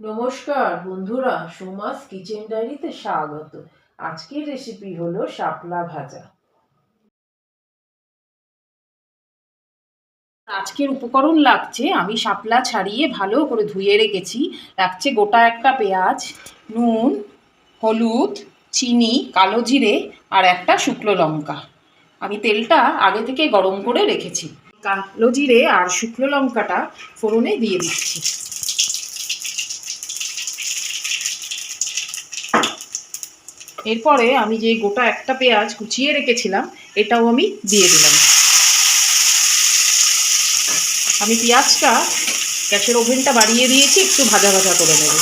নমস্কার বন্ধুরা, সোমাস কিচেন ডায়েরিতে স্বাগত। আজকের রেসিপি হলো শাপলা ভাজা। আজকের উপকরণ লাগছে, আমি শাপলা ছাড়িয়ে ভালো করে ধুয়ে রেখেছি। লাগছে গোটা একটা পেঁয়াজ, নুন, হলুদ, চিনি, কালো জিরে আর একটা শুকনো লঙ্কা। আমি তেলটা আগে থেকে গরম করে রেখেছি। কালো জিরে আর শুকনো লঙ্কাটা ফোড়নে দিয়ে দিচ্ছি। এরপরে আমি যে গোটা একটা পেঁয়াজ কুচিয়ে রেখেছিলাম, এটাও আমি দিয়ে দিলাম। আমি পেঁয়াজটা গ্যাসের ওভেনটা বাড়িয়ে দিয়েছি, একটু ভাজা ভাজা করে নেব।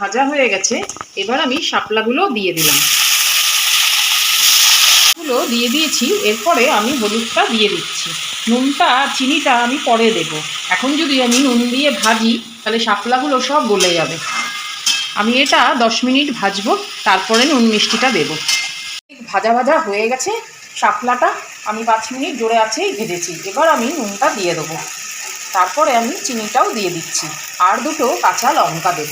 ভাজা হয়ে গেছে, এবার আমি শাপলাগুলো দিয়ে দিলাম। গুলো দিয়ে দিয়েছি, এরপরে আমি হলুদটা দিয়ে দিচ্ছি। নুনটা, চিনিটা আমি পরে দেব। এখন যদি আমি নুন দিয়ে ভাজি, তাহলে শাপলাগুলো সব গলে যাবে। আমি এটা দশ মিনিট ভাজবো, তারপরে নুন মিষ্টিটা দেব। ভাজা ভাজা হয়ে গেছে শাপলাটা আমি পাঁচ মিনিট জোরে আছেই ভেজেছি। এবার আমি নুনটা দিয়ে দেবো। তারপরে আমি চিনিটাও দিয়ে দিচ্ছি। আর দুটো কাঁচা লঙ্কা দেব।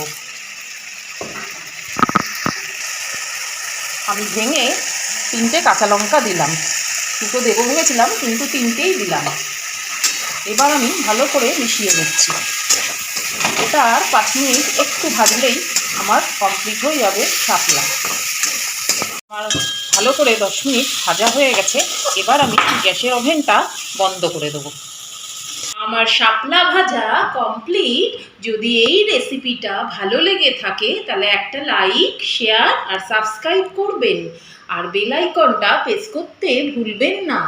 আমি ভেঙে তিনটে কাঁচা লঙ্কা দিলাম। দুটো দেবো ভেবেছিলাম কিন্তু তিনটেই দিলাম। এবার আমি ভালো করে মিশিয়ে নিচ্ছি। এটা আর পাঁচ মিনিট একটু ভাজলেই আমার কমপ্লিট হয়ে যাবে শাপলা। আমার ভালো করে দশ মিনিট ভাজা হয়ে গেছে, এবার আমি গ্যাসের ওভেনটা বন্ধ করে দেবো। আমার শাপলা ভাজা কমপ্লিট যদি এই রেসিপিটা ভালো লেগে থাকে, তাহলে একটা লাইক শেয়ার আর সাবস্ক্রাইব করবেন। আর বেলাইকনটা প্রেস করতে ভুলবেন না।